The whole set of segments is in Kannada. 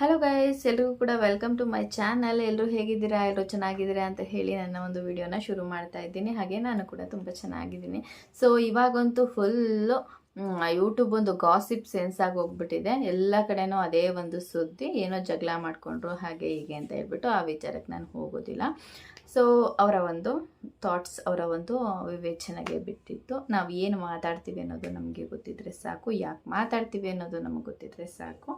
ಹಲೋ ಗೈಸ್ ಎಲ್ರಿಗೂ ಕೂಡ ವೆಲ್ಕಮ್ ಟು ಮೈ ಚಾನಲ್ ಎಲ್ಲರೂ ಹೇಗಿದ್ದೀರಾ? ಎಲ್ಲರೂ ಚೆನ್ನಾಗಿದ್ದೀರಾ ಅಂತ ಹೇಳಿ ನನ್ನ ಒಂದು ವಿಡಿಯೋನ ಶುರು ಮಾಡ್ತಾ ಇದ್ದೀನಿ. ಹಾಗೆ ನಾನು ಕೂಡ ತುಂಬ ಚೆನ್ನಾಗಿದ್ದೀನಿ. ಸೊ ಇವಾಗಂತೂ ಫುಲ್ಲು ಯೂಟ್ಯೂಬ್ ಒಂದು ಗಾಸಿಪ್ ಸೆನ್ಸ್ ಆಗಿ ಹೋಗ್ಬಿಟ್ಟಿದೆ. ಎಲ್ಲ ಕಡೆನೂ ಅದೇ ಒಂದು ಸುದ್ದಿ. ಏನೋ ಜಗಳ ಮಾಡಿಕೊಂಡ್ರು, ಹಾಗೆ ಹೀಗೆ ಅಂತ ಹೇಳ್ಬಿಟ್ಟು ಆ ವಿಚಾರಕ್ಕೆ ನಾನು ಹೋಗೋದಿಲ್ಲ. ಸೊ ಅವರ ಒಂದು ಥಾಟ್ಸ್ ಅವರ ಒಂದು ವಿವೇಚನೆಗೆ ಬಿಟ್ಟಿತ್ತು. ನಾವು ಏನು ಮಾತಾಡ್ತೀವಿ ಅನ್ನೋದು ನಮಗೆ ಗೊತ್ತಿದ್ರೆ ಸಾಕು. ಯಾಕೆ ಮಾತಾಡ್ತೀವಿ ಅನ್ನೋದು ನಮಗೆ ಗೊತ್ತಿದ್ರೆ ಸಾಕು.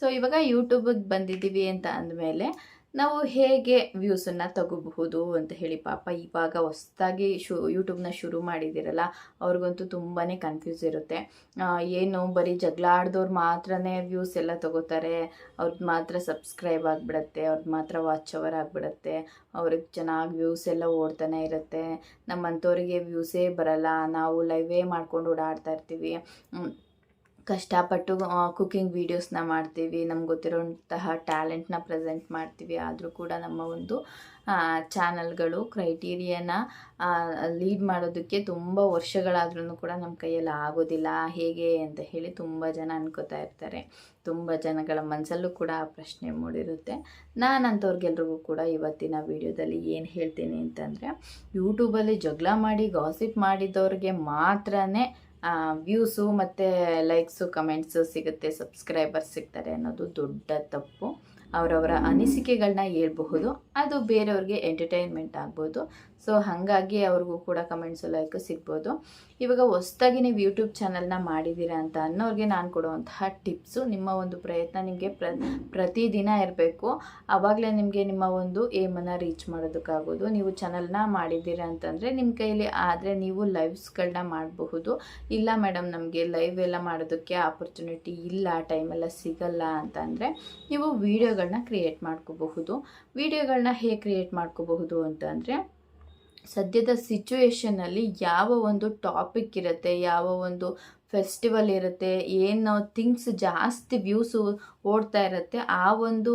ಸೊ ಇವಾಗ ಯೂಟ್ಯೂಬಿಗೆ ಬಂದಿದ್ದೀವಿ ಅಂತ ಅಂದಮೇಲೆ ನಾವು ಹೇಗೆ ವ್ಯೂಸನ್ನು ತಗೋಬಹುದು ಅಂತ ಹೇಳಿ ಪಾಪ ಇವಾಗ ಹೊಸ್ದಾಗಿ ಶು ಯೂಟ್ಯೂಬ್ನ ಶುರು ಮಾಡಿದ್ದೀರಲ್ಲ, ಅವ್ರಿಗಂತೂ ತುಂಬಾ ಕನ್ಫ್ಯೂಸ್ ಇರುತ್ತೆ. ಏನು ಬರೀ ಜಗಳ ಮಾತ್ರನೇ ವ್ಯೂಸ್ ಎಲ್ಲ ತಗೋತಾರೆ ಅವ್ರದ್ದು ಮಾತ್ರ ಸಬ್ಸ್ಕ್ರೈಬ್ ಆಗಿಬಿಡತ್ತೆ ಅವ್ರದ್ದು ಮಾತ್ರ ವಾಚ್ ಅವರ್ ಆಗಿಬಿಡತ್ತೆ, ಅವ್ರಿಗೆ ಚೆನ್ನಾಗಿ ವ್ಯೂಸ್ ಎಲ್ಲ ಓಡ್ತಾನೆ ಇರುತ್ತೆ. ನಮ್ಮಂಥವ್ರಿಗೆ ವ್ಯೂಸೇ ಬರಲ್ಲ, ನಾವು ಲೈವೇ ಮಾಡ್ಕೊಂಡು ಓಡಾಡ್ತಾ ಇರ್ತೀವಿ. ಕಷ್ಟಪಟ್ಟು ಕುಕ್ಕಿಂಗ್ ವೀಡಿಯೋಸ್ನ ಮಾಡ್ತೀವಿ, ನಮ್ಗೆ ಗೊತ್ತಿರೋಂತಹ ಟ್ಯಾಲೆಂಟ್ನ ಪ್ರೆಸೆಂಟ್ ಮಾಡ್ತೀವಿ. ಆದರೂ ಕೂಡ ನಮ್ಮ ಒಂದು ಚಾನಲ್ಗಳು ಕ್ರೈಟೀರಿಯನ ಲೀಡ್ ಮಾಡೋದಕ್ಕೆ ತುಂಬ ವರ್ಷಗಳಾದ್ರೂ ಕೂಡ ನಮ್ಮ ಕೈಯಲ್ಲಿ ಆಗೋದಿಲ್ಲ. ಹೇಗೆ ಅಂತ ಹೇಳಿ ತುಂಬ ಜನ ಅನ್ಕೋತಾ ಇರ್ತಾರೆ. ತುಂಬ ಜನಗಳ ಮನಸ್ಸಲ್ಲೂ ಕೂಡ ಆ ಪ್ರಶ್ನೆ ಮೂಡಿರುತ್ತೆ. ನಾನಂಥವ್ರಿಗೆಲ್ರಿಗೂ ಕೂಡ ಇವತ್ತಿನ ವಿಡಿಯೋದಲ್ಲಿ ಏನು ಹೇಳ್ತೀನಿ ಅಂತಂದರೆ ಯೂಟ್ಯೂಬಲ್ಲಿ ಜಗಳ ಮಾಡಿ ಗಾಸಿಪ್ ಮಾಡಿದವ್ರಿಗೆ ಮಾತ್ರನೇ ವ್ಯೂಸು ಮತ್ತು ಲೈಕ್ಸು ಕಮೆಂಟ್ಸು ಸಿಗುತ್ತೆ. ಸಬ್ಸ್ಕ್ರೈಬರ್ಸ್ ಸಿಗ್ತಾರೆ ಅನ್ನೋದು ದೊಡ್ಡ ತಪ್ಪು. ಅವರವರ ಅನಿಸಿಕೆಗಳನ್ನ ಹೇಳ್ಬಹುದು. ಅದು ಬೇರೆಯವ್ರಿಗೆ ಎಂಟರ್ಟೈನ್ಮೆಂಟ್ ಆಗ್ಬೋದು. ಸೊ ಹಾಗಾಗಿ ಅವ್ರಿಗೂ ಕೂಡ ಕಮೆಂಟ್ಸು ಲೈಕ್ ಸಿಗ್ಬೋದು. ಇವಾಗ ಹೊಸ್ದಾಗಿ ನೀವು ಯೂಟ್ಯೂಬ್ ಚಾನಲ್ನ ಮಾಡಿದ್ದೀರಾ ಅಂತ ಅನ್ನೋರಿಗೆ ನಾನು ಕೊಡುವಂತಹ ಟಿಪ್ಸು ನಿಮ್ಮ ಒಂದು ಪ್ರಯತ್ನ ನಿಮಗೆ ಪ್ರ, ಪ್ರತಿದಿನ ಇರಬೇಕು. ಆವಾಗಲೇ ನಿಮಗೆ ನಿಮ್ಮ ಒಂದು ಏಮನ್ನು ರೀಚ್ ಮಾಡೋದಕ್ಕಾಗೋದು. ನೀವು ಚಾನಲ್ನ ಮಾಡಿದ್ದೀರಾ ಅಂತಂದರೆ ನಿಮ್ಮ ಕೈಯಲ್ಲಿ ಆದರೆ ನೀವು ಲೈವ್ಸ್ಗಳನ್ನ ಮಾಡಬಹುದು. ಇಲ್ಲ ಮೇಡಮ್ ನಮಗೆ ಲೈವ್ ಎಲ್ಲ ಮಾಡೋದಕ್ಕೆ ಆಪರ್ಚುನಿಟಿ ಇಲ್ಲ ಟೈಮೆಲ್ಲ ಸಿಗಲ್ಲ ಅಂತಂದರೆ ನೀವು ವೀಡಿಯೋಗಳನ್ನ ಕ್ರಿಯೇಟ್ ಮಾಡ್ಕೋಬಹುದು. ವೀಡಿಯೋಗಳನ್ನ ಹೇಗೆ ಕ್ರಿಯೇಟ್ ಮಾಡ್ಕೋಬಹುದು ಅಂತಂದರೆ ಸದ್ಯದ ಸಿಚುವೇಷನಲ್ಲಿ ಯಾವ ಒಂದು ಟಾಪಿಕ್ ಇರುತ್ತೆ ಯಾವ ಒಂದು ಫೆಸ್ಟಿವಲ್ ಇರುತ್ತೆ, ಏನು ಥಿಂಗ್ಸ್ ಜಾಸ್ತಿ ವ್ಯೂಸು ಓಡ್ತಾ ಇರುತ್ತೆ, ಆ ಒಂದು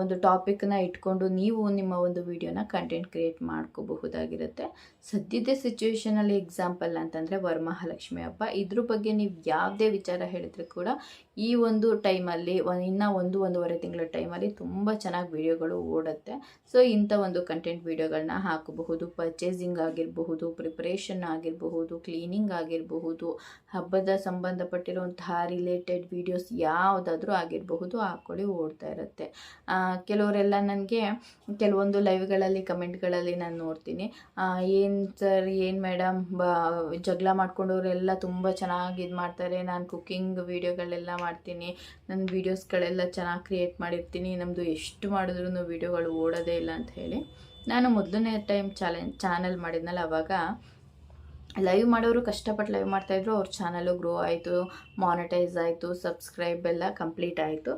ಒಂದು ಟಾಪಿಕ್ನ ಇಟ್ಕೊಂಡು ನೀವು ನಿಮ್ಮ ಒಂದು ವಿಡಿಯೋನ ಕಂಟೆಂಟ್ ಕ್ರಿಯೇಟ್ ಮಾಡ್ಕೋಬಹುದಾಗಿರುತ್ತೆ. ಸದ್ಯದ ಸಿಚುವೇಷನಲ್ಲಿ ಎಕ್ಸಾಂಪಲ್ ಅಂತಂದರೆ ವರಮಹಾಲಕ್ಷ್ಮಿ ಹಬ್ಬ. ಇದ್ರ ಬಗ್ಗೆ ನೀವು ಯಾವುದೇ ವಿಚಾರ ಹೇಳಿದರೆ ಕೂಡ ಈ ಒಂದು ಟೈಮಲ್ಲಿ ಇನ್ನೂ ಒಂದು, ಒಂದೂವರೆ ತಿಂಗಳ ಟೈಮಲ್ಲಿ ತುಂಬ ಚೆನ್ನಾಗಿ ವಿಡಿಯೋಗಳು ಓಡುತ್ತೆ. ಸೊ ಇಂಥ ಒಂದು ಕಂಟೆಂಟ್ ವಿಡಿಯೋಗಳನ್ನ ಹಾಕಬಹುದು ಪರ್ಚೇಸಿಂಗ್ ಆಗಿರಬಹುದು ಪ್ರಿಪ್ರೇಷನ್ ಆಗಿರಬಹುದು ಕ್ಲೀನಿಂಗ್ ಆಗಿರಬಹುದು ಹಬ್ಬದ ಸಂಬಂಧಪಟ್ಟಿರುವಂತಹ ರಿಲೇಟೆಡ್ ವಿಡಿಯೋಸ್ ಯಾವುದಾದ್ರೂ ಆಗಿರಬಹುದು ಹಾಕ್ಕೊಳ್ಳಿ, ಓಡ್ತಾ ಇರುತ್ತೆ. ಕೆಲವರೆಲ್ಲ ನನಗೆ ಕೆಲವೊಂದು ಲೈವ್ಗಳಲ್ಲಿ ಕಮೆಂಟ್ಗಳಲ್ಲಿ ನಾನು ನೋಡ್ತೀನಿ. ಏನು ಸರ್ ಏನು ಮೇಡಮ್ ಬ, ಜಗಳ ಮಾಡ್ಕೊಂಡವರೆಲ್ಲ ತುಂಬ ಚೆನ್ನಾಗಿ ಇದು ಮಾಡ್ತಾರೆ. ನಾನು ಕುಕ್ಕಿಂಗ್ ವೀಡಿಯೋಗಳೆಲ್ಲ ಮಾಡ್ತೀನಿ. ನನ್ನ ವೀಡಿಯೋಸ್ಗಳೆಲ್ಲ ಚೆನ್ನಾಗಿ ಕ್ರಿಯೇಟ್ ಮಾಡಿರ್ತೀನಿ. ನಮ್ಮದು ಎಷ್ಟು ಮಾಡಿದ್ರೂ ವೀಡಿಯೋಗಳು ಓಡೋದೇ ಇಲ್ಲ ಅಂತ ಹೇಳಿ. ನಾನು ಮೊದಲನೇ ಟೈಮ್ ಚಾಲೆ ಚಾನಲ್ ಮಾಡಿದ್ನಲ್ಲ, ಅವಾಗ ಲೈವ್ ಮಾಡೋರು ಕಷ್ಟಪಟ್ಟು ಲೈವ್ ಮಾಡ್ತಾಯಿದ್ರು ಅವ್ರ ಚಾನಲು ಗ್ರೋ ಆಯಿತು ಮಾನಿಟೈಸ್ ಆಯಿತು ಸಬ್ಸ್ಕ್ರೈಬ್ ಎಲ್ಲ ಕಂಪ್ಲೀಟ್ ಆಯಿತು.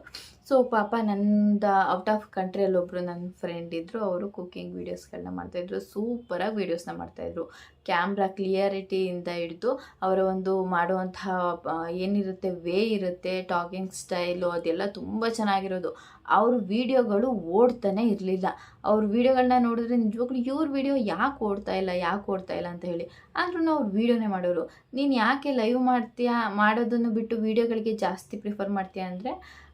ಸೊ ಪಾಪ ನನ್ನ ಔಟ್ ಆಫ್ ಕಂಟ್ರಿಯಲ್ಲಿ ಒಬ್ಬರು ನನ್ನ ಫ್ರೆಂಡ್ ಇದ್ದರು ಅವರು ಕುಕ್ಕಿಂಗ್ ವೀಡಿಯೋಸ್ಗಳನ್ನ ಮಾಡ್ತಾಯಿದ್ರು ಸೂಪರಾಗಿ ವೀಡಿಯೋಸ್ನ ಮಾಡ್ತಾಯಿದ್ರು ಕ್ಯಾಮ್ರಾ ಕ್ಲಿಯರಿಟಿಯಿಂದ ಹಿಡಿದು ಅವರ ಒಂದು ಮಾಡುವಂತಹ ಏನಿರುತ್ತೆ ವೇ ಇರುತ್ತೆ ಟಾಕಿಂಗ್ ಸ್ಟೈಲು ಅದೆಲ್ಲ ತುಂಬ ಚೆನ್ನಾಗಿರೋದು. ಅವ್ರ ವೀಡಿಯೋಗಳು ಓಡ್ತಾನೆ ಇರಲಿಲ್ಲ. ಅವ್ರ ವೀಡಿಯೋಗಳನ್ನ ನೋಡಿದ್ರೆ ನಿಜವಾಗ್ಲೂ ಇವ್ರ ವೀಡಿಯೋ ಯಾಕೆ ಓಡ್ತಾ ಇಲ್ಲ, ಯಾಕೆ ಓಡ್ತಾ ಇಲ್ಲ ಅಂತ ಹೇಳಿ. ಆದ್ರೂ ಅವ್ರು ವೀಡಿಯೋನೇ ಮಾಡೋರು. ನೀನು ಯಾಕೆ ಲೈವ್ ಮಾಡ್ತೀಯಾ, ಮಾಡೋದನ್ನು ಬಿಟ್ಟು ವೀಡಿಯೋಗಳಿಗೆ ಜಾಸ್ತಿ ಪ್ರಿಫರ್ ಮಾಡ್ತೀಯಾ ಅಂದರೆ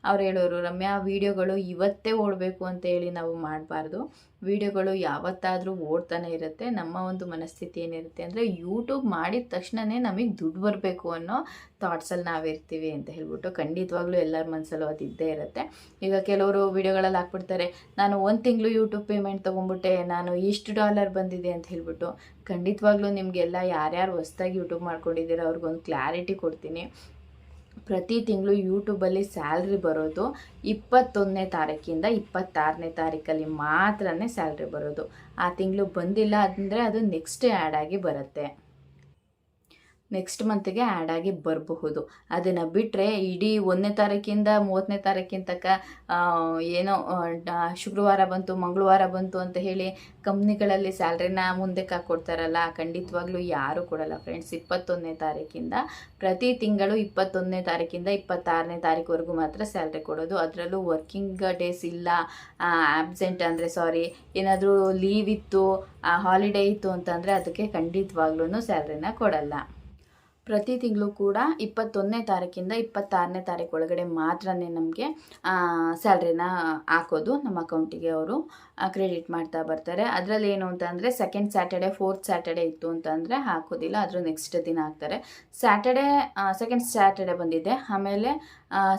ಅವ್ರು ಹೇಳೋರು, ರಮ್ಯಾ ವೀಡಿಯೋಗಳು ಇವತ್ತೇ ಓಡಬೇಕು ಅಂತ ಹೇಳಿ ನಾವು ಮಾಡಬಾರ್ದು. ವೀಡಿಯೋಗಳು ಯಾವತ್ತಾದರೂ ಓಡ್ತಾನೆ ಇರುತ್ತೆ. ನಮ್ಮ ಒಂದು ಮನಸ್ಥಿತಿ ಏನಿರುತ್ತೆ ಅಂದರೆ ಯೂಟ್ಯೂಬ್ ಮಾಡಿದ ತಕ್ಷಣವೇ ನಮಗೆ ದುಡ್ಡು ಬರಬೇಕು ಅನ್ನೋ ಥಾಟ್ಸಲ್ಲಿ ನಾವಿರ್ತೀವಿ ಅಂತ ಹೇಳ್ಬಿಟ್ಟು ಖಂಡಿತವಾಗ್ಲೂ ಎಲ್ಲರ ಮನಸ್ಸಲ್ಲೂ ಅದು ಇದ್ದೇ ಇರುತ್ತೆ. ಈಗ ಕೆಲವರು ವೀಡಿಯೋಗಳಲ್ಲಿ ಹಾಕ್ಬಿಡ್ತಾರೆ, ನಾನು ಒಂದು ತಿಂಗಳು ಯೂಟ್ಯೂಬ್ ಪೇಮೆಂಟ್ ತೊಗೊಂಬಿಟ್ಟೆ ನಾನು ಇಷ್ಟು ಡಾಲರ್ ಬಂದಿದೆ ಅಂತ ಹೇಳ್ಬಿಟ್ಟು ಖಂಡಿತವಾಗ್ಲೂ ನಿಮಗೆಲ್ಲ ಯಾರ್ಯಾರು ಹೊಸ್ದಾಗಿ ಯೂಟ್ಯೂಬ್ ಮಾಡ್ಕೊಂಡಿದ್ದೀರೋ ಅವ್ರಿಗೊಂದು ಕ್ಲಾರಿಟಿ ಕೊಡ್ತೀನಿ. ಪ್ರತಿ ತಿಂಗಳು ಯೂಟ್ಯೂಬಲ್ಲಿ ಸ್ಯಾಲ್ರಿ ಬರೋದು ಇಪ್ಪತ್ತೊಂದನೇ ತಾರೀಕಿಂದ ಇಪ್ಪತ್ತಾರನೇ ತಾರೀಕಲ್ಲಿ ಮಾತ್ರನೇ ಸ್ಯಾಲ್ರಿ ಬರೋದು. ಆ ತಿಂಗಳು ಬಂದಿಲ್ಲ ಅಂದರೆ ಅದು ನೆಕ್ಸ್ಟ್ ಆ್ಯಡ್ ಆಗಿ ಬರುತ್ತೆ. ನೆಕ್ಸ್ಟ್ ಮಂತ್ಗೆ ಆ್ಯಡ್ ಆಗಿ ಬರಬಹುದು. ಅದನ್ನು ಬಿಟ್ಟರೆ ಇಡೀ ಒಂದನೇ ತಾರೀಕಿಂದ ಮೂವತ್ತನೇ ತಾರೀಕಿನ ತನಕ ಏನೋ ಶುಕ್ರವಾರ ಬಂತು, ಮಂಗಳವಾರ ಬಂತು ಅಂತ ಹೇಳಿ ಕಂಪ್ನಿಗಳಲ್ಲಿ ಸ್ಯಾಲ್ರಿನ ಮುಂದಕ್ಕೆ ಹಾಕ್ಕೊಡ್ತಾರಲ್ಲ ಖಂಡಿತವಾಗ್ಲೂ ಯಾರೂ ಕೊಡಲ್ಲ ಫ್ರೆಂಡ್ಸ್ ಇಪ್ಪತ್ತೊಂದನೇ ತಾರೀಕಿಂದ ಪ್ರತಿ ತಿಂಗಳು ಇಪ್ಪತ್ತೊಂದನೇ ತಾರೀಕಿಂದ ಇಪ್ಪತ್ತಾರನೇ ತಾರೀಕುವರೆಗೂ ಮಾತ್ರ ಸ್ಯಾಲ್ರಿ ಕೊಡೋದು. ಅದರಲ್ಲೂ ವರ್ಕಿಂಗ್ ಡೇಸ್ ಇಲ್ಲ ಆಬ್ಸೆಂಟ್ ಅಂದರೆ ಸಾರಿ ಏನಾದರೂ ಲೀವ್ ಇತ್ತು ಹಾಲಿಡೇ ಇತ್ತು ಅಂತಂದರೆ ಅದಕ್ಕೆ ಖಂಡಿತವಾಗ್ಲೂ ಸ್ಯಾಲ್ರಿನ ಕೊಡಲ್ಲ. ಪ್ರತಿ ತಿಂಗಳು ಕೂಡ ಇಪ್ಪತ್ತೊಂದನೇ ತಾರೀಕಿಂದ ಇಪ್ಪತ್ತಾರನೇ ತಾರೀಕು ಒಳಗಡೆ ಮಾತ್ರನೇ ನಮಗೆ ಸ್ಯಾಲ್ರಿನ ಹಾಕೋದು ನಮ್ಮ ಅಕೌಂಟಿಗೆ ಅವರು ಕ್ರೆಡಿಟ್ ಮಾಡ್ತಾ ಬರ್ತಾರೆ. ಅದರಲ್ಲಿ ಏನು ಅಂತ ಅಂದರೆ ಸೆಕೆಂಡ್ ಸ್ಯಾಟರ್ಡೆ ಫೋರ್ತ್ ಸ್ಯಾಟರ್ಡೆ ಇತ್ತು ಅಂತಂದರೆ ಹಾಕೋದಿಲ್ಲ ಅದರ ನೆಕ್ಸ್ಟ್ ದಿನ ಹಾಕ್ತಾರೆ. ಸ್ಯಾಟರ್ಡೆ ಸೆಕೆಂಡ್ ಸ್ಯಾಟರ್ಡೆ ಬಂದಿದೆ. ಆಮೇಲೆ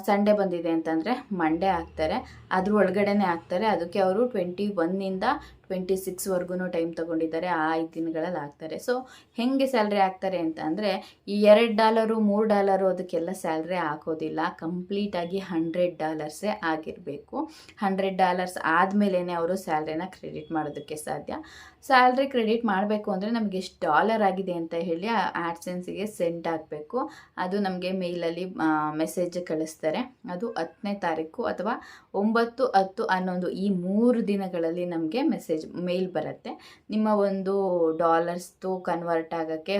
ಸಂಡೇ ಬಂದಿದೆ ಅಂತಂದರೆ ಮಂಡೇ ಹಾಕ್ತಾರೆ. ಅದ್ರ ಒಳಗಡೆನೇ ಹಾಕ್ತಾರೆ. ಅದಕ್ಕೆ ಅವರು ಟ್ವೆಂಟಿ ಒನ್ನಿಂದ ಟ್ವೆಂಟಿ ಸಿಕ್ಸ್ವರೆಗೂ ಟೈಮ್ ತೊಗೊಂಡಿದ್ದಾರೆ. ಆ ಐದು ದಿನಗಳಲ್ಲಿ ಹಾಕ್ತಾರೆ. ಸೊ ಹೆಂಗೆ ಸ್ಯಾಲ್ರಿ ಹಾಕ್ತಾರೆ ಅಂತ ಅಂದರೆ ಈ ಎರಡು ಡಾಲರು, ಮೂರು ಡಾಲರು ಅದಕ್ಕೆಲ್ಲ ಸ್ಯಾಲ್ರಿ ಹಾಕೋದಿಲ್ಲ. ಕಂಪ್ಲೀಟಾಗಿ ಹಂಡ್ರೆಡ್ ಡಾಲರ್ಸೇ ಆಗಿರಬೇಕು. ಹಂಡ್ರೆಡ್ ಡಾಲರ್ಸ್ ಆದಮೇಲೇ ಅವರು ಸ್ಯಾಲ್ರಿನ ಕ್ರೆಡಿಟ್ ಮಾಡೋದಕ್ಕೆ ಸಾಧ್ಯ. ಸ್ಯಾಲ್ರಿ ಕ್ರೆಡಿಟ್ ಮಾಡಬೇಕು ಅಂದರೆ ನಮಗೆ ಎಷ್ಟು ಡಾಲರ್ ಆಗಿದೆ ಅಂತ ಹೇಳಿ ಆ ಆಡ್ಸೆನ್ಸಿಗೆ ಸೆಂಡ್ ಆಗಬೇಕು ಅದು ನಮಗೆ ಮೇಲಲ್ಲಿ ಮೆಸೇಜ್ ಕಳಿಸ್ತಾರೆ ಅದು ಹತ್ತನೇ ತಾರೀಕು ಅಥವಾ ಒಂಬತ್ತು, ಹತ್ತು ಹನ್ನೊಂದು ಈ ಮೂರು ದಿನಗಳಲ್ಲಿ ನಮಗೆ ಮೆಸೇಜ್, ಮೇಲ್ ಬರುತ್ತೆ. ನಿಮ್ಮ ಒಂದು ಡಾಲರ್ಸ್ದು ಕನ್ವರ್ಟ್ ಆಗೋಕ್ಕೆ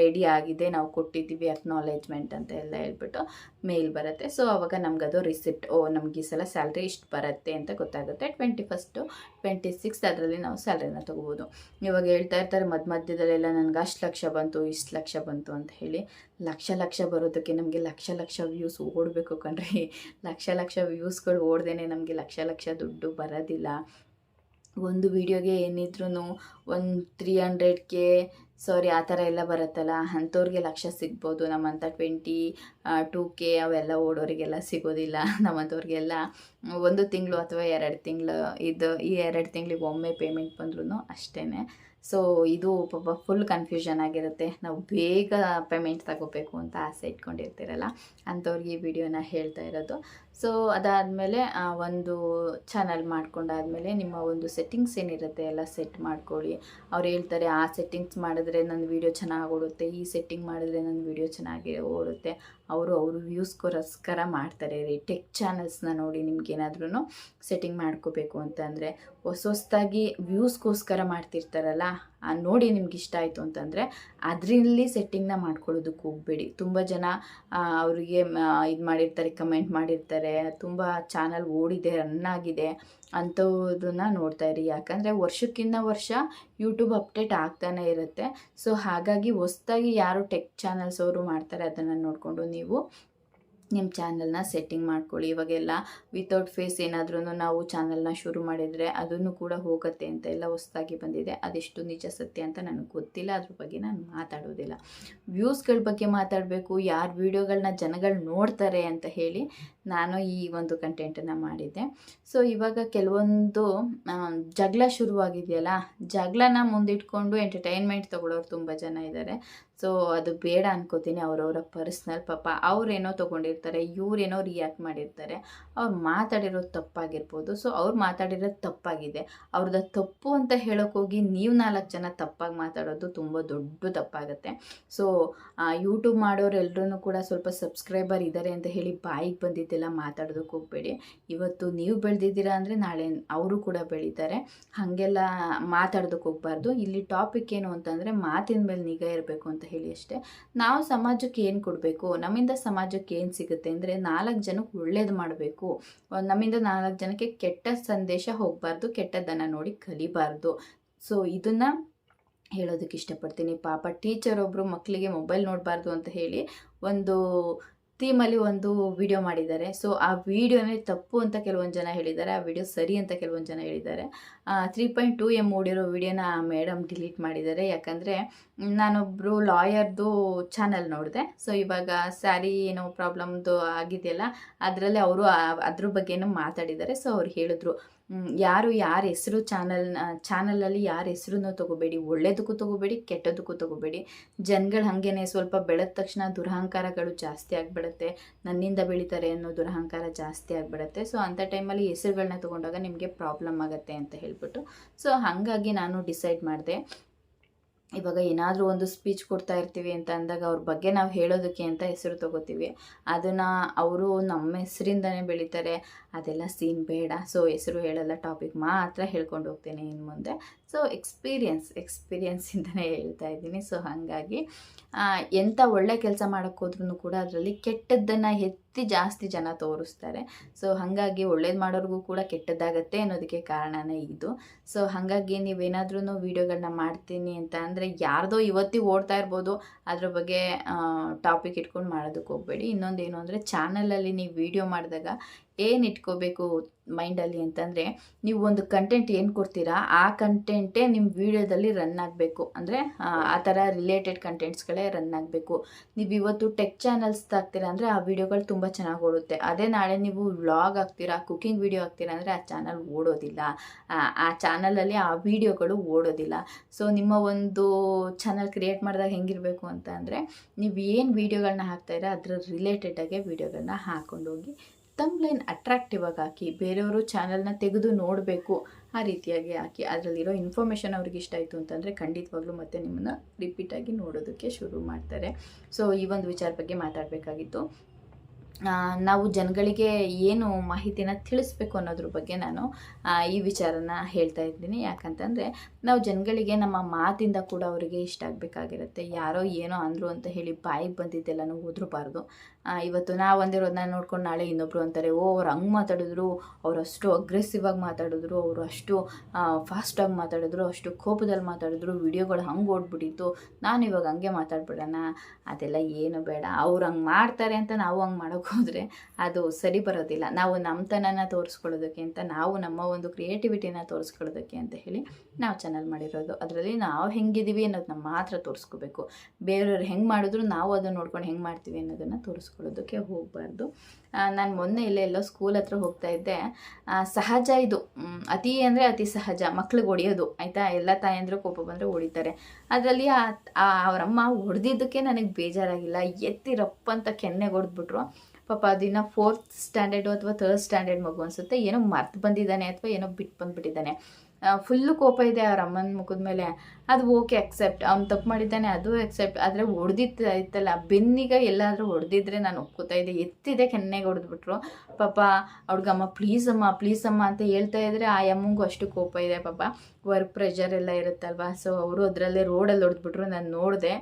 ರೆಡಿ ಆಗಿದೆ, ನಾವು ಕೊಟ್ಟಿದ್ದೀವಿ ಅಕ್ನಾಲೇಜ್ಮೆಂಟ್ ಅಂತ ಎಲ್ಲ ಹೇಳ್ಬಿಟ್ಟು ಮೇಲ್ ಬರುತ್ತೆ. ಸೊ ಅವಾಗ ನಮ್ಗೆ ಅದು ರಿಸಿಪ್ಟ್ ಓ, ನಮ್ಗೆ ಈ ಸಲ ಸ್ಯಾಲ್ರಿ ಇಷ್ಟು ಬರುತ್ತೆ ಅಂತ ಗೊತ್ತಾಗುತ್ತೆ. ಟ್ವೆಂಟಿ ಫಸ್ಟು ಟ್ವೆಂಟಿ ಸಿಕ್ಸ್ ಅದರಲ್ಲಿ ನಾವು ಸ್ಯಾಲ್ರಿನ ತೊಗೋಬೋದು. ಇವಾಗ ಹೇಳ್ತಾ ಇರ್ತಾರೆ ಮಧ್ಯ ಮಧ್ಯದಲ್ಲೆಲ್ಲ ನನಗೆ ಅಷ್ಟು ಲಕ್ಷ ಬಂತು, ಇಷ್ಟು ಲಕ್ಷ ಬಂತು ಅಂತ ಹೇಳಿ. ಲಕ್ಷ ಲಕ್ಷ ಬರೋದಕ್ಕೆ ನಮಗೆ ಲಕ್ಷ ಲಕ್ಷ ವ್ಯೂಸ್ ಓಡಬೇಕು ಕಣ್ರಿ. ಲಕ್ಷ ಲಕ್ಷ ವ್ಯೂಸ್ಗಳು ಓಡ್ದೇ ನಮಗೆ ಲಕ್ಷ ಲಕ್ಷ ದುಡ್ಡು ಬರೋದಿಲ್ಲ. ಒಂದು ವಿಡಿಯೋಗೆ ಏನಿದ್ರು ಒಂದು ತ್ರೀ ಹಂಡ್ರೆಡ್ಗೆ ಸಾರಿ, ಆ ಥರ ಎಲ್ಲ ಬರುತ್ತಲ್ಲ? ಅಂಥವ್ರಿಗೆ ಲಕ್ಷ ಸಿಗ್ಬೋದು. ನಮ್ಮಂಥ ಟ್ವೆಂಟಿ ಟೂ ಕೆ ಅವೆಲ್ಲ ಓಡೋರಿಗೆಲ್ಲ ಸಿಗೋದಿಲ್ಲ. ನಮ್ಮಂಥವ್ರಿಗೆಲ್ಲ ಒಂದು ತಿಂಗಳು ಅಥವಾ ಎರಡು ತಿಂಗಳು ಇದು, ಈ ಎರಡು ತಿಂಗಳಿಗೆ ಒಮ್ಮೆ ಪೇಮೆಂಟ್ ಬಂದ್ರೂ ಅಷ್ಟೇ ಸೊ ಇದು ಪಾಪ ಫುಲ್ ಕನ್ಫ್ಯೂಷನ್ ಆಗಿರುತ್ತೆ. ನಾವು ಬೇಗ ಪೇಮೆಂಟ್ ತಗೋಬೇಕು ಅಂತ ಆಸೆ ಇಟ್ಕೊಂಡಿರ್ತೀರಲ್ಲ? ಅಂಥವ್ರಿಗೆ ಈ ವಿಡಿಯೋನ ಹೇಳ್ತಾ ಇರೋದು. ಸೊ ಅದಾದಮೇಲೆ ಒಂದು ಚಾನಲ್ ಮಾಡ್ಕೊಂಡಾದಮೇಲೆ ನಿಮ್ಮ ಒಂದು ಸೆಟ್ಟಿಂಗ್ಸ್ ಏನಿರುತ್ತೆ ಎಲ್ಲ ಸೆಟ್ ಮಾಡ್ಕೊಳ್ಳಿ. ಅವ್ರು ಹೇಳ್ತಾರೆ, ಆ ಸೆಟ್ಟಿಂಗ್ಸ್ ಮಾಡಿದ್ರೆ ನನ್ನ ವೀಡಿಯೋ ಚೆನ್ನಾಗಿ ಓಡುತ್ತೆ ಈ ಸೆಟ್ಟಿಂಗ್ ಮಾಡಿದ್ರೆ ನನ್ನ ವೀಡಿಯೋ ಚೆನ್ನಾಗಿ ಓಡುತ್ತೆ ಅವರು ಅವರು ವ್ಯೂಸ್ಗೋಸ್ಕರ ಮಾಡ್ತಾರೆ ರೀ. ಟೆಕ್ ಚಾನಲ್ಸ್ನ ನೋಡಿ ನಿಮ್ಗೇನಾದ್ರೂ ಸೆಟ್ಟಿಂಗ್ ಮಾಡ್ಕೋಬೇಕು ಅಂತಂದರೆ ಹೊಸ ಹೊಸ್ದಾಗಿ ವ್ಯೂಸ್ಗೋಸ್ಕರ ಮಾಡ್ತಿರ್ತಾರಲ್ಲ ನೋಡಿ ನಿಮ್ಗೆ ಇಷ್ಟ ಆಯಿತು ಅಂತಂದರೆ ಅದರಲ್ಲಿ ಸೆಟ್ಟಿಂಗ್ನ ಮಾಡ್ಕೊಳ್ಳೋದಕ್ಕೆ ಹೋಗಬೇಡಿ. ತುಂಬ ಜನ ಅವರಿಗೆ ಇದು ಮಾಡಿರ್ತಾರೆ ಕಮೆಂಟ್ ಮಾಡಿರ್ತಾರೆ, ತುಂಬ ಚಾನಲ್ ಓಡಿದೆ ರನ್ ಆಗಿದೆ ಅಂಥದನ್ನ ನೋಡ್ತಾ ಇರಿ. ಯಾಕಂದರೆ ವರ್ಷಕ್ಕಿಂತ ವರ್ಷ ಯೂಟ್ಯೂಬ್ ಅಪ್ಡೇಟ್ ಆಗ್ತಾನೆ ಇರುತ್ತೆ. ಸೊ ಹಾಗಾಗಿ ಹೊಸ್ದಾಗಿ ಯಾರು ಟೆಕ್ ಚಾನಲ್ಸ್ ಅವರು ಮಾಡ್ತಾರೆ ಅದನ್ನು ನೋಡಿಕೊಂಡು ನೀವು ನಿಮ್ಮ ಚಾನಲ್ನ ಸೆಟ್ಟಿಂಗ್ ಮಾಡ್ಕೊಳ್ಳಿ. ಇವಾಗೆಲ್ಲ ವಿತೌಟ್ ಫೇಸ್ ಏನಾದ್ರೂ ನಾವು ಚಾನಲ್ನ ಶುರು ಮಾಡಿದರೆ ಅದನ್ನು ಕೂಡ ಹೋಗುತ್ತೆ ಅಂತ ಎಲ್ಲ ಹೊಸದಾಗಿ ಬಂದಿದೆ. ಅದೆಷ್ಟು ನಿಜ ಸತ್ಯ ಅಂತ ನನಗೆ ಗೊತ್ತಿಲ್ಲ. ಅದ್ರ ಬಗ್ಗೆ ನಾನು ಮಾತಾಡೋದಿಲ್ಲ. ವ್ಯೂಸ್ಗಳ ಬಗ್ಗೆ ಮಾತಾಡಬೇಕು, ಯಾರು ವೀಡಿಯೋಗಳನ್ನ ಜನಗಳು ನೋಡ್ತಾರೆ ಅಂತ ಹೇಳಿ ನಾನು ಈ ಒಂದು ಕಂಟೆಂಟನ್ನು ಮಾಡಿದ್ದೆ. ಸೊ ಇವಾಗ ಕೆಲವೊಂದು ಜಗಳ ಶುರುವಾಗಿದೆಯಲ್ಲ, ಜಗಳನ ಮುಂದಿಟ್ಕೊಂಡು ಎಂಟರ್ಟೈನ್ಮೆಂಟ್ ತೊಗೊಳೋರು ತುಂಬ ಜನ ಇದ್ದಾರೆ ಸೊ ಅದು ಬೇಡ ಅನ್ಕೋತೀನಿ, ಅವರವರ ಪರ್ಸ್ನಲ್ ಪಾಪ. ಅವ್ರೇನೋ ತೊಗೊಂಡಿರ್ತಾರೆ, ಇವ್ರೇನೋ ರಿಯಾಕ್ಟ್ ಮಾಡಿರ್ತಾರೆ. ಅವ್ರು ಮಾತಾಡಿರೋದು ತಪ್ಪಾಗಿರ್ಬೋದು. ಸೊ ಅವ್ರು ಮಾತಾಡಿರೋದು ತಪ್ಪಾಗಿದೆ. ಅವ್ರದ್ದು ತಪ್ಪು ಅಂತ ಹೇಳೋಕ್ಕೋಗಿ ನೀವು ನಾಲ್ಕು ಜನ ತಪ್ಪಾಗಿ ಮಾತಾಡೋದು ತುಂಬ ದೊಡ್ಡ ತಪ್ಪಾಗುತ್ತೆ. ಸೊ ಯೂಟ್ಯೂಬ್ ಮಾಡೋರು ಎಲ್ಲರೂ ಕೂಡ ಸ್ವಲ್ಪ ಸಬ್ಸ್ಕ್ರೈಬರ್ ಇದ್ದಾರೆ ಅಂತ ಹೇಳಿ ಬಾಯಿಗೆ ಬಂದಿದ್ದೆಲ್ಲ ಮಾತಾಡೋದಕ್ಕೆ ಹೋಗಬೇಡಿ. ಇವತ್ತು ನೀವು ಬೆಳೆದಿದ್ದೀರಾ ಅಂದರೆ ನಾಳೆ ಅವರು ಕೂಡ ಬೆಳೀತಾರೆ. ಹಾಗೆಲ್ಲ ಮಾತಾಡೋದಕ್ಕೆ ಹೋಗ್ಬಾರ್ದು. ಇಲ್ಲಿ ಟಾಪಿಕ್ ಏನು ಅಂತಂದರೆ ಮಾತಿನ ಮೇಲೆ ನಿಗಾ ಇರಬೇಕು ಅಂತ ಹೇಳಿ ಅಷ್ಟೇ. ನಾವು ಸಮಾಜಕ್ಕೆ ಏನು ಕೊಡಬೇಕು? ನಮ್ಮಿಂದ ಸಮಾಜಕ್ಕೆ ಏನು ಸಿಗುತ್ತೆ ಅಂದರೆ ನಾಲ್ಕು ಜನಕ್ಕೆ ಒಳ್ಳೇದು ಮಾಡಬೇಕು. ನಮ್ಮಿಂದ ನಾಲ್ಕು ಜನಕ್ಕೆ ಕೆಟ್ಟ ಸಂದೇಶ ಹೋಗಬಾರ್ದು, ಕೆಟ್ಟದ್ದನ್ನು ನೋಡಿ ಕಲಿಬಾರ್ದು. ಸೊ ಇದನ್ನು ಹೇಳೋದಕ್ಕೆ ಇಷ್ಟಪಡ್ತೀನಿ. ಪಾಪ ಟೀಚರ್ ಒಬ್ಬರು ಮಕ್ಕಳಿಗೆ ಮೊಬೈಲ್ ನೋಡಬಾರ್ದು ಅಂತ ಹೇಳಿ ಒಂದು ಥೀಮಲ್ಲಿ ಒಂದು ವಿಡಿಯೋ ಮಾಡಿದ್ದಾರೆ. ಸೊ ಆ ವಿಡಿಯೋನೇ ತಪ್ಪು ಅಂತ ಕೆಲವೊಂದು ಜನ ಹೇಳಿದ್ದಾರೆ, ಆ ವಿಡಿಯೋ ಸರಿ ಅಂತ ಕೆಲವೊಂದು ಜನ ಹೇಳಿದ್ದಾರೆ. ತ್ರೀ ಪಾಯಿಂಟ್ ಟು ಎಂ ಓಡಿರೋ ವಿಡಿಯೋನ ಮೇಡಮ್ ಡಿಲೀಟ್ ಮಾಡಿದ್ದಾರೆ. ಯಾಕಂದರೆ ನಾನೊಬ್ಬರು ಲಾಯರ್ದು ಚಾನಲ್ ನೋಡಿದೆ. ಸೊ ಇವಾಗ ಸ್ಯಾರಿ ಏನೋ ಪ್ರಾಬ್ಲಮ್ದು ಆಗಿದೆಯಲ್ಲ, ಅದರಲ್ಲಿ ಅವರು ಅದ್ರ ಬಗ್ಗೆನೂ ಮಾತಾಡಿದ್ದಾರೆ. ಸೊ ಅವ್ರು ಹೇಳಿದ್ರು. ಯಾರು ಯಾರ ಹೆಸರು ಚಾನಲ್ ಚಾನಲಲ್ಲಿ ಯಾರ ಹೆಸರನ್ನು ತೊಗೋಬೇಡಿ. ಒಳ್ಳೇದಕ್ಕೂ ತೊಗೋಬೇಡಿ ಕೆಟ್ಟದಕ್ಕೂ ತೊಗೋಬೇಡಿ. ಜನಗಳು ಹಾಗೇನೆ ಸ್ವಲ್ಪ ಬೆಳೆದ ತಕ್ಷಣ ದುರಹಂಕಾರಗಳು ಜಾಸ್ತಿ ಆಗಿಬಿಡುತ್ತೆ. ನನ್ನಿಂದ ಬೆಳೀತಾರೆ ಅನ್ನೋ ದುರಹಂಕಾರ ಜಾಸ್ತಿ ಆಗಿಬಿಡುತ್ತೆ. ಸೊ ಅಂಥ ಟೈಮಲ್ಲಿ ಹೆಸರುಗಳನ್ನ ತೊಗೊಂಡಾಗ ನಿಮಗೆ ಪ್ರಾಬ್ಲಮ್ ಆಗುತ್ತೆ ಅಂತ ಹೇಳ್ಬಿಟ್ಟು. ಸೊ ಹಾಗಾಗಿ ನಾನು ಡಿಸೈಡ್ ಮಾಡಿದೆ. ಇವಾಗ ಏನಾದರೂ ಒಂದು ಸ್ಪೀಚ್ ಕೊಡ್ತಾ ಇರ್ತೀವಿ ಅಂತ ಅಂದಾಗ ಅವ್ರ ಬಗ್ಗೆ ನಾವು ಹೇಳೋದಕ್ಕೆ ಅಂತ ಹೆಸರು ತಗೋತೀವಿ. ಅದನ್ನು ಅವರು ನಮ್ಮ ಹೆಸರಿಂದನೇ ಬೆಳೀತಾರೆ. ಅದೆಲ್ಲ ಸೀನ್ ಬೇಡ. ಸೊ ಹೆಸರು ಹೇಳಲ್ಲ. ಟಾಪಿಕ್ ಮಾತ್ರ ಹೇಳ್ಕೊಂಡು ಹೋಗ್ತೇನೆ ಇನ್ನು ಮುಂದೆ. ಸೊ ಎಕ್ಸ್ಪೀರಿಯನ್ಸ್ ಇಂದನೇ ಹೇಳ್ತಾ ಇದ್ದೀನಿ. ಸೊ ಹಾಗಾಗಿ ಎಂಥ ಒಳ್ಳೆ ಕೆಲಸ ಮಾಡೋಕ್ಕೋದ್ರೂ ಕೂಡ ಅದರಲ್ಲಿ ಕೆಟ್ಟದ್ದನ್ನು ಎತ್ತಿ ಜಾಸ್ತಿ ಜನ ತೋರಿಸ್ತಾರೆ. ಸೊ ಹಾಗಾಗಿ ಒಳ್ಳೇದು ಮಾಡೋರಿಗೂ ಕೂಡ ಕೆಟ್ಟದ್ದಾಗತ್ತೆ ಅನ್ನೋದಕ್ಕೆ ಕಾರಣನೇ ಇದು. ಸೊ ಹಾಗಾಗಿ ನೀವೇನಾದ್ರೂ ವೀಡಿಯೋಗಳನ್ನ ಮಾಡ್ತೀನಿ ಅಂತ ಅಂದರೆ ಯಾರ್ದೋ ಇವತ್ತಿಗೆ ಓಡ್ತಾ ಇರ್ಬೋದು, ಅದ್ರ ಬಗ್ಗೆ ಟಾಪಿಕ್ ಇಟ್ಕೊಂಡು ಮಾಡೋದಕ್ಕೆ ಹೋಗಬೇಡಿ. ಇನ್ನೊಂದು ಏನು ಅಂದರೆ ಚಾನಲಲ್ಲಿ ನೀವು ವೀಡಿಯೋ ಮಾಡಿದಾಗ ಏನು ಇಟ್ಕೋಬೇಕು ಮೈಂಡಲ್ಲಿ ಅಂತಂದರೆ, ನೀವು ಒಂದು ಕಂಟೆಂಟ್ ಏನು ಕೊಡ್ತೀರಾ, ಆ ಕಂಟೆಂಟೇ ನಿಮ್ಮ ವೀಡಿಯೋದಲ್ಲಿ ರನ್ ಆಗಬೇಕು. ಅಂದರೆ, ಆ ಥರ ರಿಲೇಟೆಡ್ ಕಂಟೆಂಟ್ಸ್ಗಳೇ ರನ್ ಆಗಬೇಕು. ನೀವು ಇವತ್ತು ಟೆಕ್ ಚಾನಲ್ಸ್ ಹಾಕ್ತೀರಾ ಅಂದರೆ, ಆ ವಿಡಿಯೋಗಳು ತುಂಬ ಚೆನ್ನಾಗಿ ಓಡುತ್ತೆ. ಅದೇ ನಾಳೆ ನೀವು ವ್ಲಾಗ್ ಆಗ್ತೀರಾ ಕುಕಿಂಗ್ ವಿಡಿಯೋ ಹಾಕ್ತೀರಾ ಅಂದರೆ, ಆ ಚಾನಲ್ ಓಡೋದಿಲ್ಲ. ಆ- ಚಾನಲಲ್ಲಿ ಆ ವಿಡಿಯೋಗಳು ಓಡೋದಿಲ್ಲ. ಸೊ ನಿಮ್ಮ ಒಂದು ಚಾನಲ್ ಕ್ರಿಯೇಟ್ ಮಾಡಿದಾಗ ಹೆಂಗಿರಬೇಕು ಅಂತ ನೀವು ಏನು ವೀಡಿಯೋಗಳನ್ನ ಹಾಕ್ತಾಯಿರ ಅದರ ರಿಲೇಟೆಡಾಗೆ ವೀಡಿಯೋಗಳನ್ನ ಹಾಕೊಂಡೋಗಿ ತಮ್ಲೈನ್ ಅಟ್ರಾಕ್ಟಿವ್ ಆಗಿ ಹಾಕಿ, ಬೇರೆಯವರು ಚಾನಲ್ನ ತೆಗೆದು ನೋಡಬೇಕು, ಆ ರೀತಿಯಾಗಿ ಹಾಕಿ, ಅದರಲ್ಲಿರೋ ಇನ್ಫಾರ್ಮೇಷನ್ ಅವ್ರಿಗೆ ಇಷ್ಟ ಆಯಿತು ಅಂತಂದರೆ ಖಂಡಿತವಾಗ್ಲೂ ಮತ್ತೆ ನಿಮ್ಮನ್ನು ರಿಪೀಟಾಗಿ ನೋಡೋದಕ್ಕೆ ಶುರು ಮಾಡ್ತಾರೆ. ಸೊ ಈ ಒಂದು ವಿಚಾರ ಬಗ್ಗೆ ಮಾತಾಡಬೇಕಾಗಿತ್ತು. ನಾವು ಜನಗಳಿಗೆ ಏನು ಮಾಹಿತಿನ ತಿಳಿಸ್ಬೇಕು ಅನ್ನೋದ್ರ ಬಗ್ಗೆ ನಾನು ಈ ವಿಚಾರನ ಹೇಳ್ತಾ ಇದ್ದೀನಿ. ಯಾಕಂತಂದರೆ, ನಾವು ಜನಗಳಿಗೆ ನಮ್ಮ ಮಾತಿಂದ ಕೂಡ ಅವರಿಗೆ ಇಷ್ಟ ಆಗಬೇಕಾಗಿರುತ್ತೆ. ಯಾರೋ ಏನೋ ಅಂದರು ಅಂತ ಹೇಳಿ ಬಾಯಿಗೆ ಬಂದಿದ್ದೆಲ್ಲನೂ ಓದ್ರಬಾರ್ದು ಇವತ್ತು ನಾವು ಒಂದಿರೋದನ್ನ ನೋಡ್ಕೊಂಡು ನಾಳೆ ಇನ್ನೊಬ್ರು ಅಂತಾರೆ, ಓ, ಅವ್ರು ಹಂಗೆ ಮಾತಾಡಿದ್ರು, ಅವ್ರು ಅಷ್ಟು ಅಗ್ರೆಸಿವ್ ಆಗಿ ಮಾತಾಡಿದ್ರು, ಅವರು ಅಷ್ಟು ಫಾಸ್ಟಾಗಿ ಮಾತಾಡಿದ್ರು, ಅಷ್ಟು ಕೋಪದಲ್ಲಿ ಮಾತಾಡಿದ್ರು, ವಿಡಿಯೋಗಳು ಹಂಗೆ ಓಡ್ಬಿಟ್ಟಿತ್ತು, ನಾನು ಇವಾಗ ಹಂಗೆ ಮಾತಾಡ್ಬಿಡೋಣ, ಅದೆಲ್ಲ ಏನು ಬೇಡ, ಅವ್ರು ಹಂಗೆ ಮಾಡ್ತಾರೆ ಅಂತ ನಾವು ಹಂಗೆ ಮಾಡೋಕೆ ಹೋದರೆ ಅದು ಸರಿ ಬರೋದಿಲ್ಲ. ನಾವು ನಮ್ಮತನನ ತೋರಿಸ್ಕೊಳ್ಳೋದಕ್ಕೆ ಅಂತ, ನಾವು ನಮ್ಮ ಒಂದು ಕ್ರಿಯೇಟಿವಿಟಿನ ತೋರಿಸ್ಕೊಳ್ಳೋದಕ್ಕೆ ಅಂತ ಹೇಳಿ ನಾವು ಚಾನಲ್ ಮಾಡಿರೋದು. ಅದರಲ್ಲಿ ನಾವು ಹೆಂಗಿದ್ದೀವಿ ಅನ್ನೋದನ್ನ ಮಾತ್ರ ತೋರಿಸ್ಕೋಬೇಕು. ಬೇರೆಯವ್ರು ಹೆಂಗೆ ಮಾಡಿದ್ರು ನಾವು ಅದನ್ನು ನೋಡ್ಕೊಂಡು ಹೆಂಗೆ ಮಾಡ್ತೀವಿ ಅನ್ನೋದನ್ನು ತೋರಿಸ್ಕೊಳ್ಳೋದಕ್ಕೆ ಹೋಗಬಾರ್ದು. ನಾನು ಮೊನ್ನೆ ಇಲ್ಲೇ ಎಲ್ಲೋ ಸ್ಕೂಲ್ ಹತ್ರ ಹೋಗ್ತಾ ಇದ್ದೆ. ಸಹಜ ಇದು. ಅತಿ ಅಂದರೆ ಅತಿ ಸಹಜ. ಮಕ್ಳಿಗೆ ಹೊಡೆಯೋದು. ಆಯಿತಾ? ಎಲ್ಲ ತಾಯಂದರು ಕೋಪ ಬಂದರೆ ಹೊಡಿತಾರೆ. ಅದರಲ್ಲಿ ಅವರಮ್ಮ ಹೊಡೆದಿದ್ದಕ್ಕೆ ನನಗೆ ಬೇಜಾರಾಗಿಲ್ಲ. ಎತ್ತಿರಪ್ಪ ಅಂತ ಕೆನ್ನೆಗೆ ಹೊಡೆದ್ಬಿಟ್ರು. ಪಾಪ ದಿನ ಫೋರ್ತ್ ಸ್ಟ್ಯಾಂಡರ್ಡು ಅಥವಾ ಥರ್ಡ್ ಸ್ಟ್ಯಾಂಡರ್ಡ್ ಮಗು ಅನಿಸುತ್ತೆ. ಏನೋ ಮರ್ತು ಬಂದಿದ್ದಾನೆ ಅಥವಾ ಏನೋ ಬಿಟ್ಟು ಬಂದುಬಿಟ್ಟಿದ್ದಾನೆ. ಫುಲ್ಲು ಕೋಪ ಇದೆ ಅವ್ರ ಅಮ್ಮನ ಮುಖದ ಮೇಲೆ. ಅದು ಓಕೆ ಅಕ್ಸೆಪ್ಟ್ ಅವ್ನು ತಪ್ಪು ಮಾಡಿದ್ದಾನೆ, ಅದು ಅಕ್ಸೆಪ್ಟ್ ಆದರೆ ಹೊಡೆದಿತ್ತು ಇತ್ತಲ್ಲ, ಬೆನ್ನಿಗೆ ಎಲ್ಲಾದರೂ ಹೊಡೆದಿದ್ರೆ ನಾನು ಒಪ್ಕೋತಾ ಇದ್ದೆ. ಎತ್ತಿದೆ, ಕೆನ್ನೆಗೆ ಹೊಡೆದ್ಬಿಟ್ರು. ಪಾಪ ಅವ್ಳಿಗಮ್ಮ ಪ್ಲೀಸ್ ಅಮ್ಮ ಪ್ಲೀಸ್ ಅಮ್ಮ ಅಂತ ಹೇಳ್ತಾ ಇದ್ರೆ ಆ ಅಮ್ಮಂಗೂ ಅಷ್ಟು ಕೋಪ ಇದೆ ಪಾಪ. ವರ್ಕ್ ಪ್ರೆಷರ್ ಎಲ್ಲ ಇರುತ್ತಲ್ವ? ಸೊ ಅವರು ಅದರಲ್ಲೇ ರೋಡಲ್ಲಿ ಹೊಡೆದ್ಬಿಟ್ರು, ನಾನು ನೋಡಿದೆ.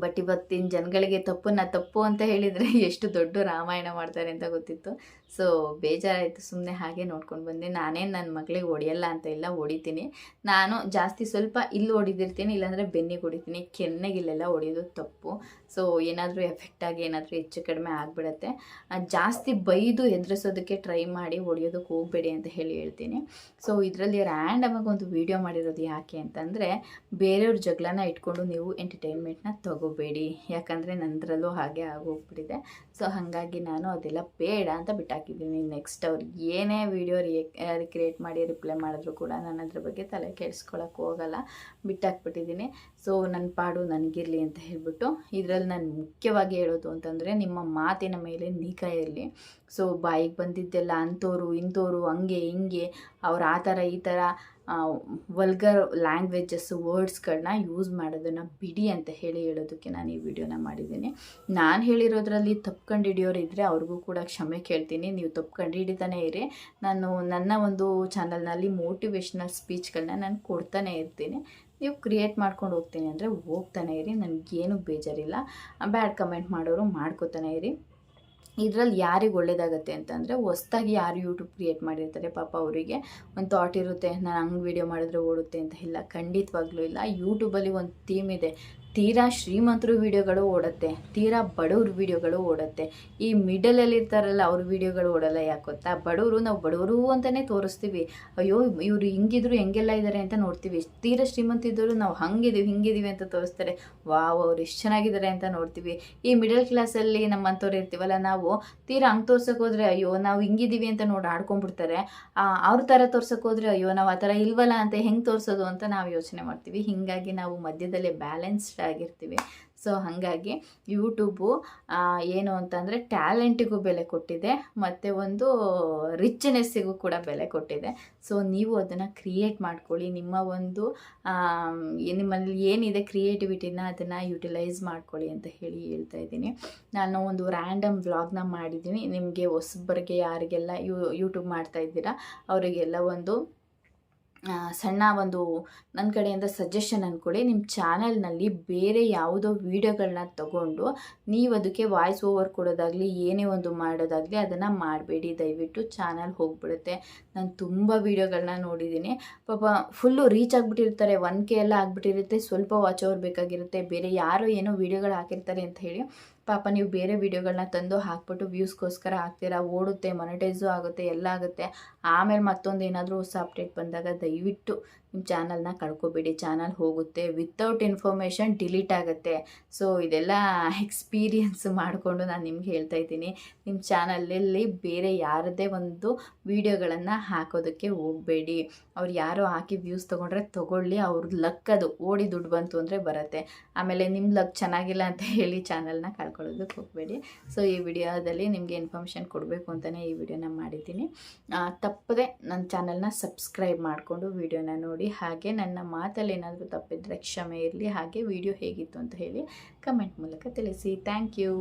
ಬಟ್ ಇವತ್ತಿನ ಜನಗಳಿಗೆ ತಪ್ಪನ್ನ ತಪ್ಪು ಅಂತ ಹೇಳಿದರೆ ಎಷ್ಟು ದೊಡ್ಡ ರಾಮಾಯಣ ಮಾಡ್ತಾರೆ ಅಂತ ಗೊತ್ತಿತ್ತು. ಸೊ ಬೇಜಾರಾಯಿತು ಸುಮ್ಮನೆ ಹಾಗೆ ನೋಡ್ಕೊಂಡು ಬಂದೆ. ನಾನೇ ನನ್ನ ಮಗಳಿಗೆ ಹೊಡೆಯಲ್ಲ ಅಂತ ಎಲ್ಲ ಹೊಡಿತೀನಿ. ನಾನು ಜಾಸ್ತಿ ಸ್ವಲ್ಪ ಇಲ್ಲಿ ಹೊಡಿದಿರ್ತೀನಿ, ಇಲ್ಲಾಂದರೆ ಬೆನ್ನಿಗೆ ಹೊಡಿತೀನಿ. ಕೆನ್ನೆಗಿಲ್ಲೆಲ್ಲ ಹೊಡೆಯೋದು ತಪ್ಪು. ಸೊ ಏನಾದರೂ ಎಫೆಕ್ಟಾಗಿ ಏನಾದರೂ ಹೆಚ್ಚು ಕಡಿಮೆ ಆಗಿಬಿಡತ್ತೆ. ಜಾಸ್ತಿ ಬೈದು ಎದುರಿಸೋದಕ್ಕೆ ಟ್ರೈ ಮಾಡಿ ಹೊಡಿಯೋದಕ್ಕೆ ಹೋಗಬೇಡಿ ಅಂತ ಹೇಳಿ ಹೇಳ್ತೀನಿ. ಸೊ ಇದರಲ್ಲಿ ರ್ಯಾಂಡಮಾಗಿ ಒಂದು ವಿಡಿಯೋ ಮಾಡಿರೋದು ಯಾಕೆ ಅಂತಂದರೆ, ಬೇರೆಯವ್ರ ಜಗಳನ ಇಟ್ಕೊಂಡು ನೀವು ಎಂಟರ್ಟೈನ್ಮೆಂಟ್ನ ತಗೋಬೇಡಿ. ಯಾಕಂದರೆ ನಂದರಲ್ಲೂ ಹಾಗೆ ಆಗೋಗ್ಬಿಟ್ಟಿದೆ. ಸೊ ಹಾಗಾಗಿ ನಾನು ಅದೆಲ್ಲ ಬೇಡ ಅಂತ ಬಿಟ್ಟಾಕಿದ್ದೀನಿ ನೆಕ್ಸ್ಟ್ ಅವ್ರಿಗೆ ಏನೇ ವಿಡಿಯೋ ಕ್ರಿಯೇಟ್ ಮಾಡಿ ರಿಪ್ಲೈ ಮಾಡಿದ್ರು ಕೂಡ ನಾನು ಅದ್ರ ಬಗ್ಗೆ ತಲೆ ಕೆಡಿಸ್ಕೊಳಕ್ಕೆ ಹೋಗಲ್ಲ. ಬಿಟ್ಟಾಕ್ಬಿಟ್ಟಿದ್ದೀನಿ. ಸೊ ನನ್ನ ಪಾಡು ನನಗಿರಲಿ ಅಂತ ಹೇಳ್ಬಿಟ್ಟು ಇದರಲ್ಲಿ ನಾನು ಮುಖ್ಯವಾಗಿ ಹೇಳೋದು ಅಂತಂದರೆ ನಿಮ್ಮ ಮಾತಿನ ಮೇಲೆ ನೀಕ ಇರಲಿ. ಸೊ ಬಾಯಿಗೆ ಬಂದಿದ್ದೆಲ್ಲ ಅಂಥವ್ರು ಇಂಥವ್ರು ಹಂಗೆ, ಹಿಂಗೆ, ಅವ್ರು ಆ ಥರ ಈ ಥರ ವಲ್ಗರ್ ಲ್ಯಾಂಗ್ವೇಜಸ್ ವರ್ಡ್ಸ್ಗಳನ್ನ ಯೂಸ್ ಮಾಡೋದನ್ನು ಬಿಡಿ ಅಂತ ಹೇಳಿ ಹೇಳೋದಕ್ಕೆ ನಾನು ಈ ವಿಡಿಯೋನ ಮಾಡಿದ್ದೀನಿ. ನಾನು ಹೇಳಿರೋದ್ರಲ್ಲಿ ತಪ್ಪು ಕಂಡುಹಿಡಿಯೋರು ಇದ್ದರೆ ಅವ್ರಿಗೂ ಕೂಡ ಕ್ಷಮೆ ಕೇಳ್ತೀನಿ. ನೀವು ತಪ್ಪು ಕಂಡುಹಿಡಿತಾನೆ ಇರಿ. ನಾನು ನನ್ನ ಒಂದು ಚಾನಲ್ನಲ್ಲಿ ಮೋಟಿವೇಶ್ನಲ್ ಸ್ಪೀಚ್ಗಳನ್ನ ನಾನು ಕೊಡ್ತಾನೆ ಇರ್ತೀನಿ. ನೀವು ಕ್ರಿಯೇಟ್ ಮಾಡ್ಕೊಂಡು ಹೋಗ್ತೀನಿ ಅಂದರೆ ಹೋಗ್ತಾನೆ ಇರಿ. ನನಗೇನು ಬೇಜಾರಿಲ್ಲ. ಬ್ಯಾಡ್ ಕಮೆಂಟ್ ಮಾಡೋರು ಮಾಡ್ಕೋತಾನೆ ಇರಿ. ಇದರಲ್ಲಿ ಯಾರಿಗೆ ಒಳ್ಳೇದಾಗುತ್ತೆ ಅಂತಂದರೆ ಹೊಸ್ದಾಗಿ ಯಾರು ಯೂಟ್ಯೂಬ್ ಕ್ರಿಯೇಟ್ ಮಾಡಿರ್ತಾರೆ ಪಾಪ ಅವರಿಗೆ. ಒಂದು ಥಾಟ್ ಇರುತ್ತೆ, ನಾನು ಹಂಗೆ ವೀಡಿಯೋ ಮಾಡಿದ್ರೆ ಓಡುತ್ತೆ ಅಂತ. ಇಲ್ಲ, ಖಂಡಿತವಾಗ್ಲೂ ಇಲ್ಲ. ಯೂಟ್ಯೂಬಲ್ಲಿ ಒಂದು ಥೀಮ್ ಇದೆ. ತೀರಾ ಶ್ರೀಮಂತರು ವೀಡಿಯೋಗಳು ಓಡುತ್ತೆ, ತೀರಾ ಬಡವ್ರ ವೀಡಿಯೋಗಳು ಓಡುತ್ತೆ. ಈ ಮಿಡಲಲ್ಲಿ ಇರ್ತಾರಲ್ಲ ಅವ್ರ ವೀಡಿಯೋಗಳು ಓಡಲ್ಲ ಯಾಕೆ ಗೊತ್ತಾ? ಬಡವರು, ನಾವು ಬಡವರು ಅಂತಲೇ ತೋರಿಸ್ತೀವಿ. ಅಯ್ಯೋ, ಇವರು ಹಿಂಗಿದ್ರು, ಹೆಂಗೆಲ್ಲ ಇದ್ದಾರೆ ಅಂತ ನೋಡ್ತೀವಿ. ತೀರಾ ಶ್ರೀಮಂತ ಇದ್ದವರು ನಾವು ಹಂಗಿದೀವಿ, ಹಿಂಗಿದೀವಿ ಅಂತ ತೋರಿಸ್ತಾರೆ. ವಾವ್, ಅವ್ರು ಎಷ್ಟು ಚೆನ್ನಾಗಿದ್ದಾರೆ ಅಂತ ನೋಡ್ತೀವಿ. ಈ ಮಿಡಲ್ ಕ್ಲಾಸಲ್ಲಿ ನಮ್ಮಂಥವ್ರು ಇರ್ತೀವಲ್ಲ ನಾವು, ತೀರಾ ಹಂಗೆ ತೋರ್ಸೋಕೆ ಹೋದ್ರೆ, ಅಯ್ಯೋ, ನಾವು ಹಿಂಗಿದೀವಿ ಅಂತ ನೋಡಿ ಆಡ್ಕೊಂಡ್ಬಿಡ್ತಾರೆ. ಅವ್ರ ಥರ ತೋರ್ಸೋಕೆ ಹೋದ್ರೆ, ಅಯ್ಯೋ, ನಾವು ಆ ಥರ ಇಲ್ವಲ್ಲ ಅಂತ ಹೆಂಗೆ ತೋರಿಸೋದು ಅಂತ ನಾವು ಯೋಚನೆ ಮಾಡ್ತೀವಿ. ಹೀಗಾಗಿ ನಾವು ಮಧ್ಯದಲ್ಲೇ ಬ್ಯಾಲೆನ್ಸ್ಡ್ ಆಗಿರ್ತೀವಿ. ಸೊ ಹಾಗಾಗಿ ಯೂಟ್ಯೂಬು ಏನು ಅಂತಂದರೆ ಟ್ಯಾಲೆಂಟಿಗೂ ಬೆಲೆ ಕೊಟ್ಟಿದೆ, ಮತ್ತು ಒಂದು ರಿಚ್ನೆಸ್ಸಿಗೂ ಕೂಡ ಬೆಲೆ ಕೊಟ್ಟಿದೆ. ಸೊ ನೀವು ಅದನ್ನು ಕ್ರಿಯೇಟ್ ಮಾಡ್ಕೊಳ್ಳಿ. ನಿಮ್ಮ ಒಂದು ನಿಮ್ಮಲ್ಲಿ ಏನಿದೆ ಕ್ರಿಯೇಟಿವಿಟಿನ ಅದನ್ನು ಯುಟಿಲೈಸ್ ಮಾಡ್ಕೊಳ್ಳಿ ಅಂತ ಹೇಳಿ ಹೇಳ್ತಾ ಇದ್ದೀನಿ. ನಾನು ಒಂದು ರ್ಯಾಂಡಮ್ ವ್ಲಾಗ್ನ ಮಾಡಿದ್ದೀನಿ. ನಿಮಗೆ ಹೊಸಬರಿಗೆ ಯಾರಿಗೆಲ್ಲ ಯೂ ಯೂಟ್ಯೂಬ್ ಮಾಡ್ತಾ ಇದ್ದೀರಾ, ಅವರಿಗೆಲ್ಲ ಒಂದು ಸಣ್ಣ ಒಂದು ನನ್ನ ಕಡೆಯಿಂದ ಸಜೆಷನ್ ಅಂದ್ಕೊಳ್ಳಿ ನಿಮ್ಮ ಚಾನೆಲ್ನಲ್ಲಿ ಬೇರೆ ಯಾವುದೋ ವೀಡಿಯೋಗಳನ್ನ ತಗೊಂಡು ನೀವು ಅದಕ್ಕೆ ವಾಯ್ಸ್ ಓವರ್ ಕೊಡೋದಾಗಲಿ, ಏನೇ ಒಂದು ಮಾಡೋದಾಗಲಿ ಅದನ್ನು ಮಾಡಬೇಡಿ. ದಯವಿಟ್ಟು ಚಾನಲ್ ಹೋಗ್ಬಿಡುತ್ತೆ. ನಾನು ತುಂಬ ವೀಡಿಯೋಗಳನ್ನ ನೋಡಿದ್ದೀನಿ. ಪಾಪ ಫುಲ್ಲು ರೀಚ್ ಆಗಿಬಿಟ್ಟಿರ್ತಾರೆ. ಒನ್ ಕೆ ಎಲ್ಲ ಆಗಿಬಿಟ್ಟಿರುತ್ತೆ. ಸ್ವಲ್ಪ ವಾಚ್ ಓವರ್ ಬೇಕಾಗಿರುತ್ತೆ. ಬೇರೆ ಯಾರೋ ಏನೋ ವೀಡಿಯೋಗಳು ಹಾಕಿರ್ತಾರೆ ಅಂತ ಹೇಳಿ ಪಾಪ ನೀವು ಬೇರೆ ವೀಡಿಯೋಗಳನ್ನ ತಂದು ಹಾಕ್ಬಿಟ್ಟು ವ್ಯೂಸ್ಗೋಸ್ಕರ ಹಾಕ್ತೀರಾ? ಓಡುತ್ತೆ ಮೊನಿಟೈಸು ಆಗುತ್ತೆ, ಎಲ್ಲ ಆಗುತ್ತೆ. ಆಮೇಲೆ ಮತ್ತೊಂದು ಏನಾದರೂ ಹೊಸ ಅಪ್ಡೇಟ್ ಬಂದಾಗ ದಯವಿಟ್ಟು ನಿಮ್ಮ ಚಾನಲ್ನ ಕಳ್ಕೊಬೇಡಿ, ಚಾನಲ್ ಹೋಗುತ್ತೆ. ವಿತೌಟ್ ಇನ್ಫಾರ್ಮೇಷನ್ ಡಿಲೀಟ್ ಆಗುತ್ತೆ. ಸೊ ಇದೆಲ್ಲ ಎಕ್ಸ್ಪೀರಿಯನ್ಸ್ ಮಾಡಿಕೊಂಡು ನಾನು ನಿಮ್ಗೆ ಹೇಳ್ತಾ ಇದ್ದೀನಿ. ನಿಮ್ಮ ಚಾನಲಲ್ಲಿ ಬೇರೆ ಯಾರದೇ ಒಂದು ವೀಡಿಯೋಗಳನ್ನು ಹಾಕೋದಕ್ಕೆ ಹೋಗಬೇಡಿ. ಅವ್ರು ಯಾರೋ ಹಾಕಿ ವ್ಯೂಸ್ ತೊಗೊಂಡ್ರೆ ತೊಗೊಳ್ಳಿ. ಅವ್ರ ಲಕ್ ಅದು. ಓಡಿ ದುಡ್ಡು ಬಂತು ಅಂದರೆ ಬರುತ್ತೆ. ಆಮೇಲೆ ನಿಮ್ಮ ಲಕ್ ಚೆನ್ನಾಗಿಲ್ಲ ಅಂತ ಹೇಳಿ ಚಾನಲ್ನ ಕಳ್ಕೊಳ್ಳೋದಕ್ಕೆ ಹೋಗಬೇಡಿ. ಸೊ ಈ ವಿಡಿಯೋದಲ್ಲಿ ನಿಮಗೆ ಇನ್ಫಾರ್ಮೇಷನ್ ಕೊಡಬೇಕು ಅಂತಲೇ ಈ ವಿಡಿಯೋನ ಮಾಡಿದ್ದೀನಿ. ತಪ್ಪದೆ ನನ್ನ ಚಾನಲ್ನ ಸಬ್ಸ್ಕ್ರೈಬ್ ಮಾಡಿಕೊಂಡು ವೀಡಿಯೋನ ನೋಡಿ. ಹಾಗೆ ನನ್ನ ಮಾತಲ್ಲಿ ಏನಾದರೂ ತಪ್ಪಿದ್ರೆ ಕ್ಷಮೆ ಇರಲಿ, ಹಾಗೆ ವಿಡಿಯೋ ಹೇಗಿತ್ತು ಅಂತ ಹೇಳಿ ಕಮೆಂಟ್ ಮೂಲಕ ತಿಳಿಸಿ. Thank you